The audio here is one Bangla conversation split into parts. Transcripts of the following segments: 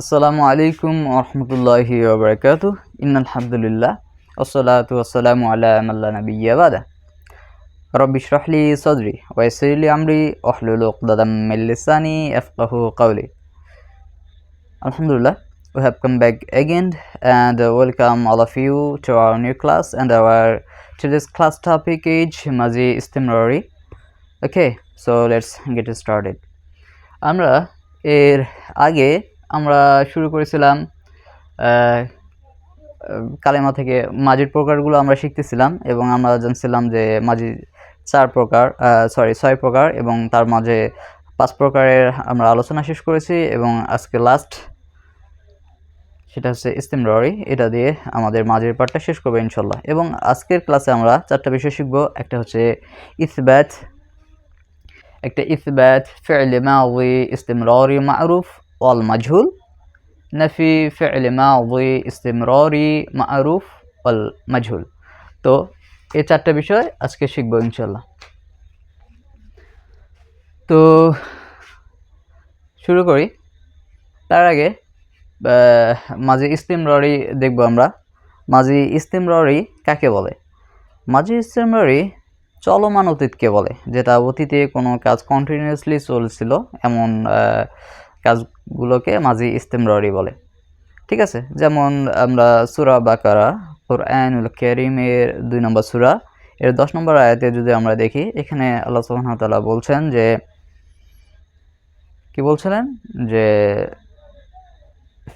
আসসালামু আলাইকুম ওরহমতুল্লাহি ওবরাকাতু ইন্নাল হামদুলিল্লাহ ওসলাতু আসসালামু আলা মাল্লা নবিয়্যা বাদা রব্বি ইশরাহলি সদরি ওয়াইসিরলি আমরি ওহলুল উকদাদাম মিন লিসানি ইয়াফকাহু কাওলি Alhamdulillah we have come back again and uh, welcome all of you to our new class and our today's class topic is Mazi Istimrari okay so let's get started আমরা এর আগে আমরা শুরু করেছিলাম কালেমা থেকে মাজির প্রকারগুলো আমরা শিখতেছিলাম এবং আমরা জানছিলাম যে মাজি চার প্রকার সরি ছয় প্রকার এবং তার মাঝে পাঁচ প্রকারের আমরা আলোচনা শেষ করেছি এবং আজকে লাস্ট সেটা হচ্ছে ইস্তেমরারি, এটা দিয়ে আমাদের মাঝের পার্টটা শেষ করব ইনশাল্লাহ। এবং আজকের ক্লাসে আমরা চারটা বিষয় শিখব, একটা হচ্ছে ইসব্যাত একটা ইসব্যাত ফেলে মাউি ইস্তেমরারি মারুফ ওয়াল মাজহুল নফি ফেলে মাউি ইস্তেমরারি মারুফ ওয়াল মাজহুল তো এই চারটা বিষয় আজকে শিখব ইনশাল্লাহ তো শুরু করি। তার আগে মাঝি ইস্তিমররি দেখব আমরা। মাঝি ইস্তিমররি কাকে বলে? মাঝি ইস্তিমররি চলমান অতীতকে বলে, যেটা অতীতে কোনো কাজ কন্টিনিউয়াসলি চলছিল, এমন কাজগুলোকে মাঝি ইস্তিমররি বলে। ঠিক আছে? যেমন আমরা সুরা বাকারা, কোরআনুল কেরিমের দুই নম্বর সুরা, এর দশ নম্বর আয়াতে যদি আমরা দেখি, এখানে আল্লাহ ওয়া বলছেন যে, কি বলছিলেন? যে,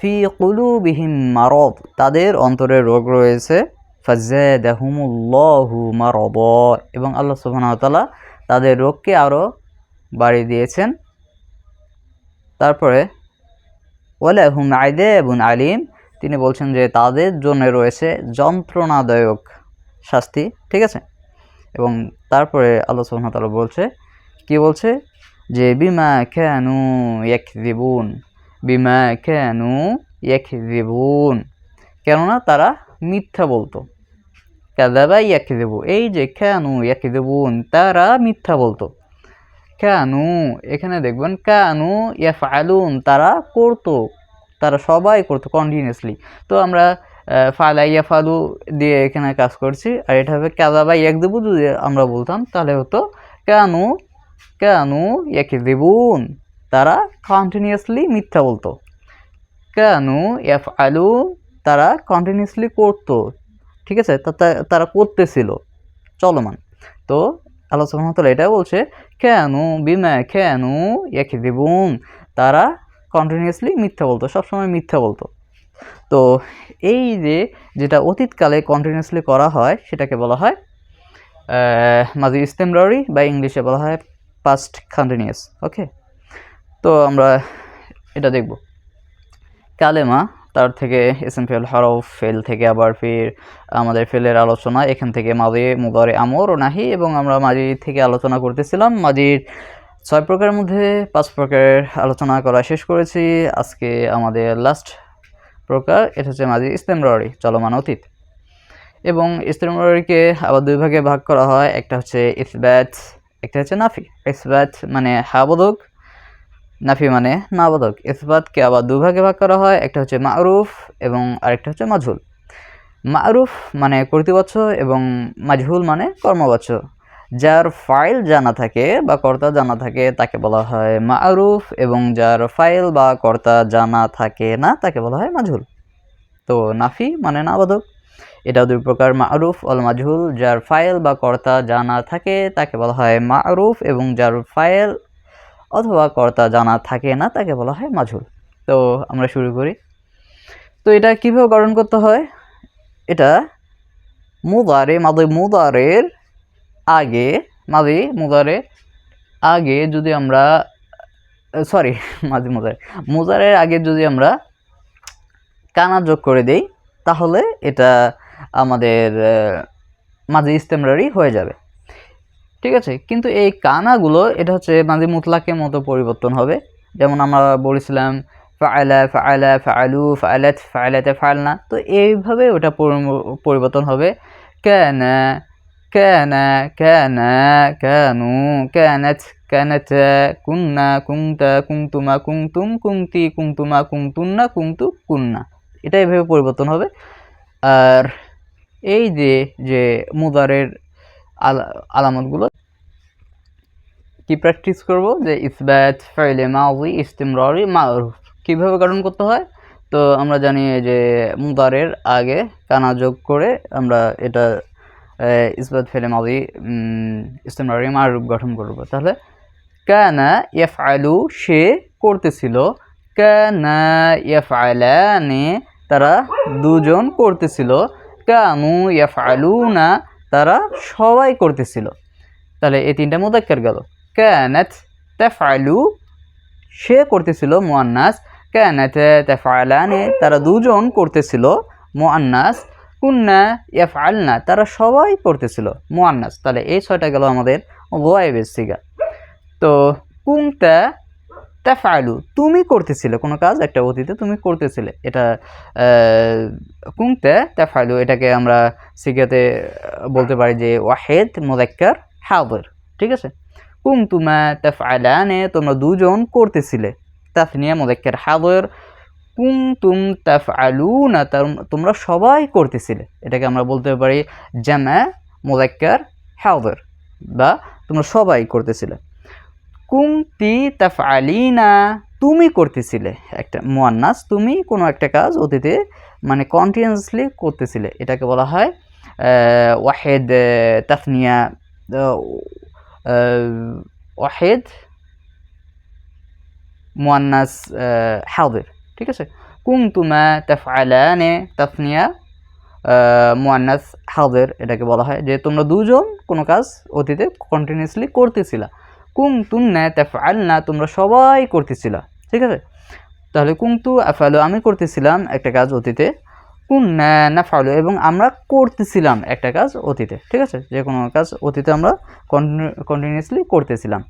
ফি কুলুবিহিম মারদ, তাদের অন্তরে রোগ রয়েছে ফাজাদাহুমুল্লাহু মারদ, এবং আল্লাহ তাআলা তাদের রোগকে আরও বাড়িয়ে দিয়েছেন। তারপরে, ওয়ালাহুম আইদাবুন আলিম তিনি বলছেন যে তাদের জন্য রয়েছে যন্ত্রণাদায়ক শাস্তি, ঠিক আছে? এবং তারপরে আল্লাহ তাআলা বলছে, কি বলছে? যে, বিমা কেনু ইয়াকযিবুন বিমা কেনু ইয়াকযিবুন। কেননা তারা মিথ্যা বলতো। কাযাবা দেবু এই যে কেনু দেবুন তারা মিথ্যা বলতো। কানু এখানে দেখবেন কানু ইয়াফআলুন তারা করতো তারা সবাই করতো কন্টিনিউসলি তো আমরা আহ, ফালা দিয়ে এখানে কাজ করছি আর এটা হবে কাযাবা ইয়াকযিবু যদি আমরা বলতাম তাহলে হতো কানু কানু ইয়াকযিবুন তারা কন্টিনিউয়াসলি মিথ্যা বলতো। কানু ইয়াফআলু তারা কন্টিনিউয়াসলি করতো ঠিক আছে? তারা করতেছিল চলমান। তো আল্লাহ ওয়া এটা বলছে, কেন বিমা কেন ইয়াকযিবুন? তারা কন্টিনিউয়াসলি মিথ্যা বলতো, সবসময় মিথ্যা বলতো। তো এই যে যেটা অতীতকালে কন্টিনিউয়াসলি করা হয়, সেটাকে বলা হয় মাজি ইস্তেমরারি বা ইংলিশে বলা হয় পাস্ট কন্টিনিউয়াস ওকে তো আমরা এটা দেখব। কালেমা তার থেকে এসএম ফেল হরফ ফেল থেকে আবার ফির আমাদের ফেলের আলোচনা, এখান থেকে মাদি মুদারে, আমর ও নাহি এবং আমরা মাদি থেকে আলোচনা করতেছিলাম। মাদির ছয় প্রকারের মধ্যে পাঁচ প্রকারের আলোচনা করা শেষ করেছি। আজকে আমাদের লাস্ট প্রকার, এটা হচ্ছে মাদি ইস্তেমরারি, চলমান অতীত। এবং ইস্তেমরারিকে আবার দুই ভাগে ভাগ করা হয়, একটা হচ্ছে ইসব্যাত একটা হচ্ছে নাফি। ইসব্যাত মানে হাবোধক নাফি মানে নাবাদক ইসবাতকে আবার দুভাগে ভাগ করা হয়, একটা হচ্ছে মারুফ এবং আরেকটা হচ্ছে মাজহুল। মারুফ মানে কর্তৃপক্ষ এবং মাজহুল মানে কর্মবাচ্য যার ফাইল জানা থাকে বা কর্তা জানা থাকে, তাকে বলা হয় মারুফ এবং যার ফাইল বা কর্তা জানা থাকে না, তাকে বলা হয় মাজহুল। তো নাফি মানে নাবাদক এটা দুই প্রকার, মারুফ অল মাজহুল। যার ফাইল বা কর্তা জানা থাকে, তাকে বলা হয় মারুফ এবং যার ফাইল অথবা কর্তা জানা থাকে না, তাকে বলা হয় মাঝুল তো আমরা শুরু করি। তো এটা কীভাবে গঠন করতে হয়? এটা মুদারে, মাদি মুদারের আগে, মাদি মুদারে আগে যদি আমরা, সরি, মাদি মুদারে, মুদারের আগে যদি আমরা কানা যোগ করে দেই, তাহলে এটা আমাদের মাঝে ইস্তেমরারি হয়ে যাবে। ঠিক আছে? কিন্তু এই কানাগুলো, এটা হচ্ছে মাঝে মুতলাকের মতো পরিবর্তন হবে। যেমন আমরা বলেছিলাম ফায়লা ফায়লা ফায়লু ফায়লাত ফায়লাতে ফায়লনা তো এইভাবে ওটা পরিবর্তন হবে। কেন কেন কেন, কেনু, কেনত কেনত, কুন্না কুমতা কুমতুমা কুমতুম কুমতি কুমতুমা কুমতুন্না কুমতু কুন্না। এটা এইভাবে পরিবর্তন হবে। আর এই যে যে মুদারের আলামতগুলো কি প্র্যাকটিস করব? যে ইসবাত, ফাইলে মাউজি ইস্তিমরারি, মারুফ। কীভাবে গঠন করতে হয়? তো আমরা জানি যে মুদারের আগে কানা যোগ করে আমরা এটা ইসবাত ফেলে মাউজি ইস্তিমরারি, মারুফ গঠন করব। তাহলে কানা ইয়াফআলু, সে করতেছিল। কানা ইয়াফআলানে, তারা দুজন করতেছিল। কানু ইয়াফআলুনা তারা সবাই করতেছিল। তাহলে এই তিনটা মুদাক্কার গেল। কানাত তাফআলু, সে করতেছিল মুআন্নাস। কানাত তাফআলানে, তারা দুজন করতেছিল মুআন্নাস। কুন্না ইয়াফআলনা, তারা সবাই করতেছিল মুআন্নাস। তাহলে এই ছয়টা গেল আমাদের গায়েবের সিগা। তো কুংতা তাফআলু তুমি করতেছিলে কোনো কাজ, একটা অতীতে তুমি করতেছিলে, এটা কুংতা তাফআলু এটাকে আমরা সিগাতে বলতে পারি যে ওয়াহেদ মুযাক্কার হাদির, ঠিক আছে? কুংতুমা তাফআলানে, তোমরা দুজন করতেছিলে, তাসনিয়া মুযাক্কার হাদির কুংতুম তাফআলুনা, তার- তোমরা সবাই করতেছিলে, এটাকে আমরা বলতে পারি জামা মুযাক্কার হাদির, বা তোমরা সবাই করতেছিলে। কুমতি তাফআলিনা। তুমি করতেছিলে একটা মোয়ান্নাস তুমি কোনো একটা কাজ অতীতে মানে কন্টিনিউয়াসলি করতেছিলে। এটাকে বলা হয় ওয়াহেদ তাফনিয়া ওয়াহেদ মোয়ান্নাস আহ, হাদির ঠিক আছে? কুমতুমা তাফআলানে তাফনিয়া মোয়ান্নাস হাদির এটাকে বলা হয়। যে তোমরা দুজন কোনো কাজ অতীতে কন্টিনিউয়াসলি করতেছিলা। কুমতুন্না তাফআলনা তোমরা সবাই করতেছিলা। ঠিক আছে? তাহলে কুমতু আফালু আমি করতেছিলাম একটা কাজ অতীতে। কুন না নাফালু এবং আমরা করতেছিলাম একটা কাজ অতীতে। ঠিক আছে? যে কোনো কাজ অতীতে আমরা কন্টিনিউয়াসলি করতেছিলাম।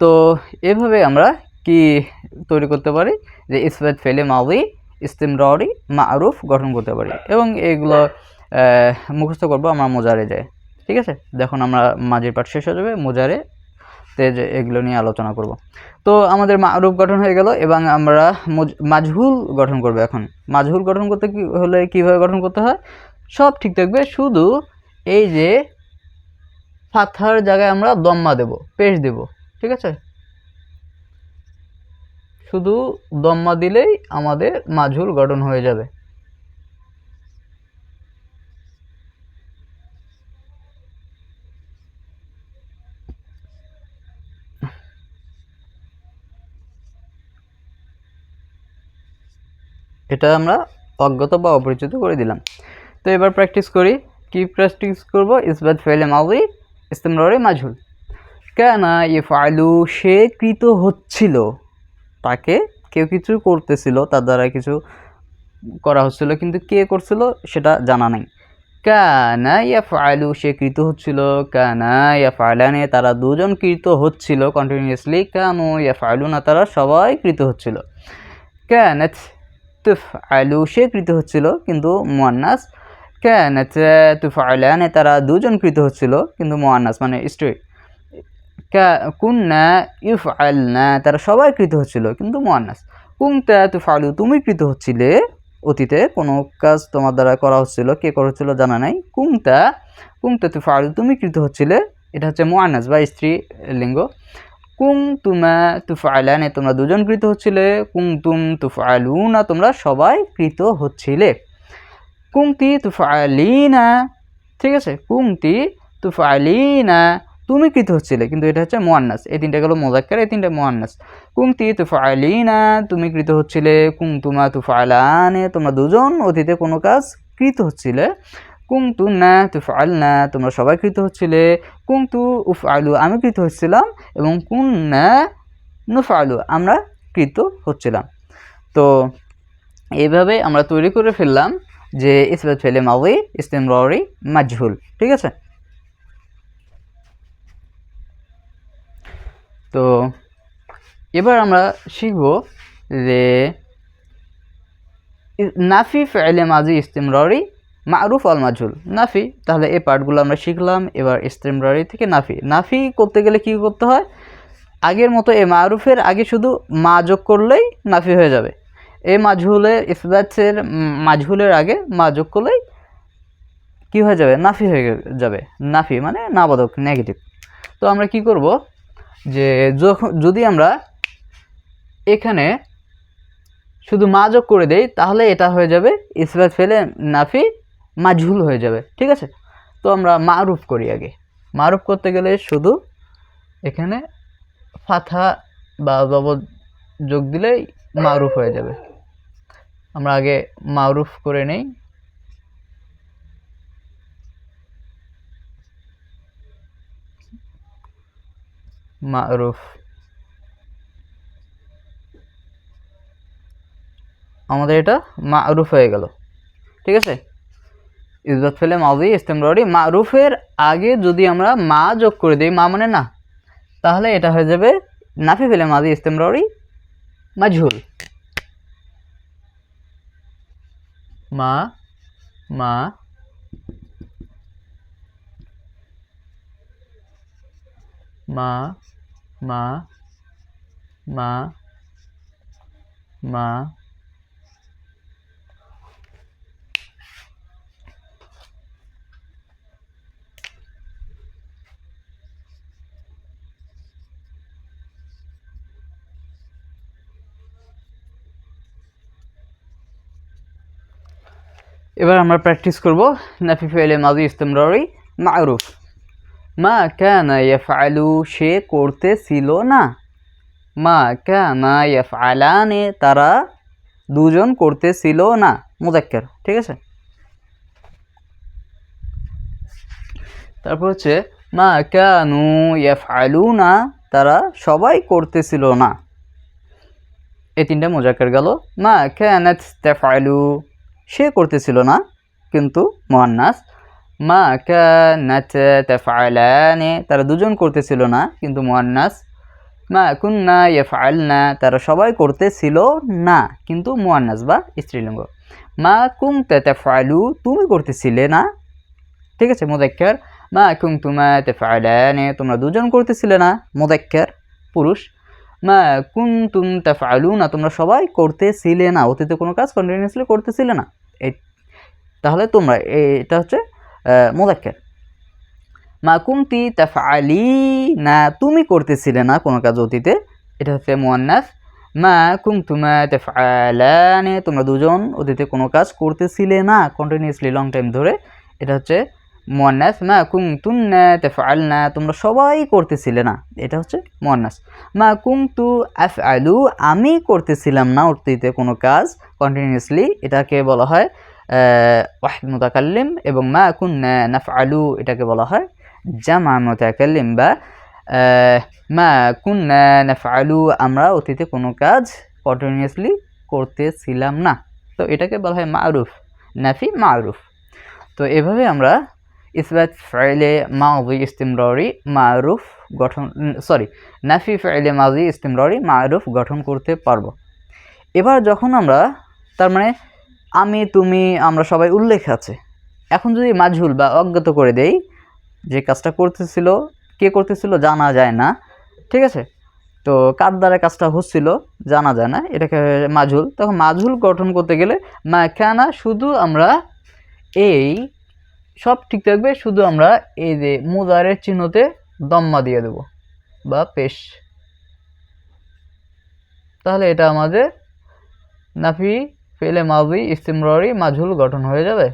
তো এভাবে আমরা কি তৈরি করতে পারি? যে ইসবাত ফেলে মাউদি ইস্তিমরি মারুফ গঠন করতে পারি। এবং এইগুলো আহ, মুখস্থ করব আমরা মোজারে যাই। ঠিক আছে? দেখুন আমরা মাঝের পাঠ শেষ হয়ে যাবে মোজারে এগুলো নিয়ে আলোচনা করব। তো আমাদের মারুফ গঠন হয়ে গেল এবং আমরা মাজহুল গঠন করব এখন। মাজহুল গঠন করতে কি, হলে কীভাবে গঠন করতে হয়? সব ঠিক থাকবে, শুধু এই যে ফাথার জায়গায় আমরা দম্মা দেব, পেশ দেব, ঠিক আছে? শুধু দম্মা দিলেই আমাদের মাজহুল গঠন হয়ে যাবে। এটা আমরা অজ্ঞত বা অপরিচিত করে দিলাম। তো এবার প্র্যাকটিস করি। কি প্র্যাকটিস করব? ইসবাত ফেলে মাউদি ইস্তেমরি মাজহুল। কেনা ইফআলু সে কৃত হচ্ছিল? তাকে কেউ কিছু করতেছিল, তার দ্বারা কিছু করা হচ্ছিল, কিন্তু কে করছিল সেটা জানা নেই। কানা ইয়াফআলু সে কৃত হচ্ছিল? কানা ইয়াফআলানে তারা দুজন কৃত হচ্ছিল কন্টিনিউয়াসলি কানু না তারা সবাই কৃত হচ্ছিল? কানাত তুফআলু, সে কৃত হচ্ছিল, কিন্তু মুয়ান্নাস কানাত তুফআলানে তারা দুজন কৃত হচ্ছিল, কিন্তু মুয়ান্নাস মানে স্ত্রী কুন্না ইউফআলনা, তারা সবাই কৃত হচ্ছিল, কিন্তু মুয়ান্নাস কুনতা তুফআলু, তুমি কৃত হচ্ছিলে, অতীতে কোনো কাজ তোমার দ্বারা করা হচ্ছিল, কে করা হচ্ছিল জানা নাই। কুমতা কুমতা তুফআলু, তুমি কৃত হচ্ছিলে, এটা হচ্ছে মুয়ান্নাস বা স্ত্রী লিঙ্গ কুম তুমা তুফআলানে, তোমরা দুজন কৃত হচ্ছিলে। কুম তুম তুফআলুনা, তোমরা সবাই কৃত হচ্ছিলে। কুমতি তুফআলিনা, ঠিক আছে? কুমতি তুফআলিনা, তুমি কৃত হচ্ছিলে, কিন্তু এটা হচ্ছে মোয়ান্নাস এই তিনটা গেলো মোজাক্কার এই তিনটা মোয়ান্নাস কুমতি তুফআলিনা, তুমি কৃত হচ্ছিলে। কুমতুমা তুফআলানে, তোমরা দুজন অতীতে কোনো কাজ কৃত হচ্ছিলে। কুমতু না তুফআলনা তোমরা সবাই কৃত হচ্ছিলে। কুংতু উফ উফআলু, আমি কৃত হচ্ছিলাম। এবং কুন্না নুফআলু, আমরা কৃত হচ্ছিলাম। তো এইভাবে আমরা তৈরি করে ফেললাম যে ইসবাত ফেলে মাউই ইস্তেমরি মাজহুল, ঠিক আছে? তো এবার আমরা শিখব যে নাফি ফেলে মাজি ইস্তেমরি মারুফ আল মাজহুল নাফি, তাহলে এই পার্টগুলো আমরা শিখলাম। এবার ইস্তেমরারি থেকে নাফি। নাফি করতে গেলে কি করতে হয়? আগের মতো এ মারুফের আগে শুধু মা যোগ করলেই নাফি হয়ে যাবে। এ মাজহুলের ইসবাতের মাজহুলের আগে মা যোগ করলেই কি হয়ে যাবে? নাফি হয়ে যাবে। নাফি মানে নাবাদক নেগেটিভ তো আমরা কি করব? যে যখন যদি আমরা এখানে শুধু মা যোগ করে দেই, তাহলে এটা হয়ে যাবে ইসবাত ফেলে নাফি মাজহুল হয়ে যাবে, ঠিক আছে? তো আমরা মারুফ করি আগে। মারুফ করতে গেলে শুধু এখানে ফাথা বা জব যোগ দিলেই মারুফ হয়ে যাবে। আমরা আগে মারুফ করে নেই। মারুফ। আমাদের এটা মারুফ হয়ে গেল, ঠিক আছে? ইজবাত ফেলে মাউজি ইস্তেমরি মারুফের আগে যদি আমরা মা যোগ করে দিই, মা মানে না, তাহলে এটা হয়ে যাবে নাফি ফেলে মাজি ইস্তেমরি মাজহুল। মা মা মা মা মা মা এবার আমরা প্র্যাকটিস করব নাফি ফেলে মাজি ইস্তেমরি মারুফ। মা কানা ইয়াফআলু, সে করতে ছিল না। মা কানা ইয়াফআলানে, তারা দুজন করতেছিল না। মুদাক্কার ঠিক আছে? তারপর হচ্ছে, মা কানু ইয়াফআলুনা, তারা সবাই করতেছিল না। এই তিনটা মোজাক্কার গেল। মা কানাত তাফআলু। সে করতেছিল না, কিন্তু মোহান্নাস, মা কানাত তারা দুজন করতেছিল না, কিন্তু মোহান্নাস, মা কুন্না ইয়াফআলনা তারা সবাই করতেছিল না, কিন্তু মোহান্নাস বা স্ত্রীলিঙ্গ, মা কুনতা তাফআলু তুমি করতেছিলে না। ঠিক আছে, মুদাক্কার, মা কুনতুমা তাফআলানে তোমরা দুজন করতেছিলে না, মুদাক্কার, পুরুষ মা কুনতুম তাফআলুনা, তোমরা সবাই করতেছিলে না, অতীতে কোনো কাজ কন্টিনিউয়াসলি করতেছিলে না। তাহলে তোমরা, এটা হচ্ছে মোদাক্কের। মা কুমতি তাফআলি না তুমি করতেছিলে না কোনো কাজ অতীতে, এটা হচ্ছে মুয়ান্নাস। মা কুমতুমা তাফআলানে, তোমরা দুজন অতীতে কোনো কাজ করতেছিলে না কন্টিনিউসলি লং টাইম ধরে, এটা হচ্ছে মোয়ান্নাস, মা কুমতুন্না না তোমরা সবাই করতেছিলে না। এটা হচ্ছে মোয়ান্নাস। মা কুমতু আফআলু আমি করতেছিলাম না অতীতে কোনো কাজ। কন্টিনিউয়াসলি এটাকে বলা হয় ওয়াহিদ মুতাকাল্লিম এবং মা কুন্না নাফআলু এটাকে বলা হয়, জামা মুতাকাল্লিম বা মা কুন কুন্না নাফআলু আমরা অতীতে কোনো কাজ কন্টিনিউয়াসলি করতেছিলাম না। তো এটাকে বলা হয় মারুফ, নাফি মারুফ। তো এভাবে আমরা ইসবাত ফাইলে মাউজি ইস্তিমরি মারুফ গঠন সরি নাফি ফাইলে মাউজি ইস্তিমরি মারুফ গঠন করতে পারব। এবার যখন আমরা, তার মানে আমি, তুমি, আমরা সবাই উল্লেখ আছে। এখন যদি মাঝুল বা অজ্ঞাত করে দেই, যে কাজটা করতেছিল, কে করতেছিল জানা যায় না, ঠিক আছে? তো কার দ্বারা কাজটা হচ্ছিল জানা যায় না, এটাকে মাঝুল তখন মাঝুল গঠন করতে গেলে মাখানা শুধু আমরা এই সব ঠিক থাকবে, শুধু আমরা এই যে মুদারের চিহ্নতে দম্মা দিয়ে দেব বা পেশ। তাহলে এটা আমাদের নাফি, ফেলে মাজি ইস্তিমরি মাঝুল গঠন হয়ে যাবে।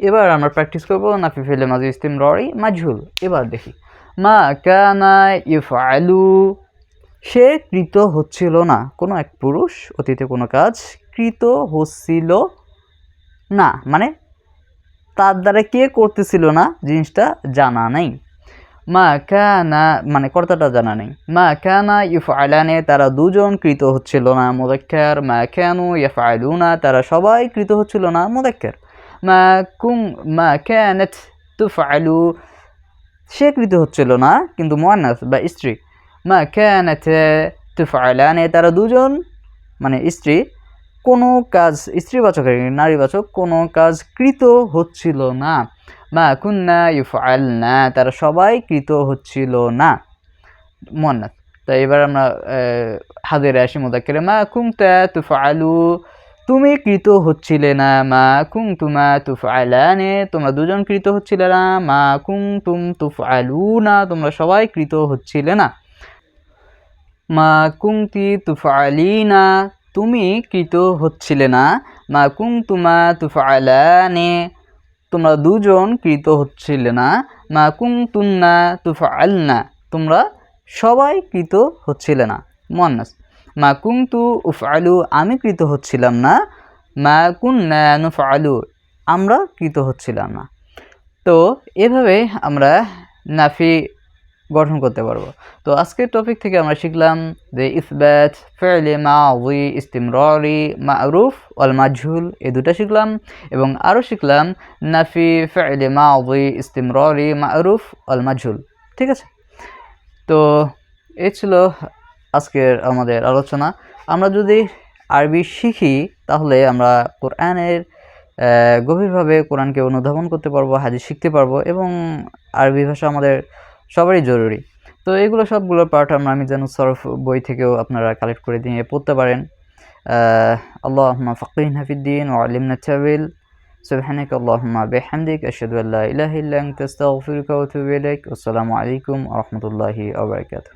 এবার আমরা প্র্যাকটিস করব নাফি, ফেলে মাজি ইস্তিমরি মাঝুল এবার দেখি। মা কানা ইফআলু। সে কৃত হচ্ছিল না। কোনো এক পুরুষ অতীতে কোনো কাজ কৃত হচ্ছিল না। মানে তার দ্বারা কে করতেছিল না? জিনিসটা জানা নেই। মা কানা মানে কর্তাটা জানা নেই। মা কানা ইফ আলানে তারা দুজন কৃত হচ্ছিল না। মোদাক্কার, মা কেন ইফ আলুনা তারা সবাই কৃত হচ্ছিল না। মোদাক্কার, মা কুম, মা ক্যানত তুফ আলু সে কৃত হচ্ছিল না, কিন্তু মোয়ান্নাস বা স্ত্রী, মা ক্যানাত তুফালানে তারা দুজন মানে স্ত্রী, কোনো কাজ স্ত্রীবাচক নারীবাচক কোনো কাজ কৃত হচ্ছিল না। মা কুন্না ইউফআল না তারা সবাই কৃত হচ্ছিল না, মোয়ান্নাস। তো এবার আমরা হাদের আসি মোদাক্কেরে, মা কুমতা তুফআলু তুমি কৃত হচ্ছিলে না, মা কুম তুমা তুফআলানে, তোমরা দুজন কৃত হচ্ছিলে না, মা কুম তুম তুফআলু না তোমরা সবাই কৃত হচ্ছিলে না। মা কুমতি তুফআলিনা, তুমি কৃত হচ্ছিলে না। মা কুম তুমা তুফআলানে, তোমরা দুজন কৃত হচ্ছিলে না। মা কুম তুন্না তুফআলনা, তোমরা সবাই কৃত হচ্ছিলে না। মোয়ান্নাস মা উফ উফআলু, আমি কৃত হচ্ছিলাম না। মা কুন্না নুফআলু, আমরা কৃত হচ্ছিলাম না। তো এভাবে আমরা নাফি গঠন করতে পারব। তো আজকের টপিক থেকে আমরা শিখলাম যে ইসবাত, ফেলে মাউই ইস্তিমরি মারুফ অল মাঝুল এই দুটো শিখলাম এবং আরও শিখলাম নাফি, ফেলে মাউই ইস্তিমরি মারুফ অল মাঝুল ঠিক আছে? তো এই ছিল আজকের আমাদের আলোচনা আমরা যদি আরবি শিখি তাহলে আমরা কোরআনের আহ, গভীরভাবে কোরআনকে অনুধাবন করতে পারবো হাদিস শিখতে পারবো এবং আরবি ভাষা আমাদের সবারই জরুরি তো এগুলো সবগুলো পার্ট আমরা আমি যেন সরফ বই থেকেও আপনারা কালেক্ট করে দিয়ে পড়তে পারেন আল্লাহ ফকিন হাফিদ্দিন ও আলিমনা চাবিল سبحانك اللهم بحمدك أشهد أن لا إله إلا أنت أستغفرك وأتوب إليك والسلام عليكم ورحمة الله وبركاته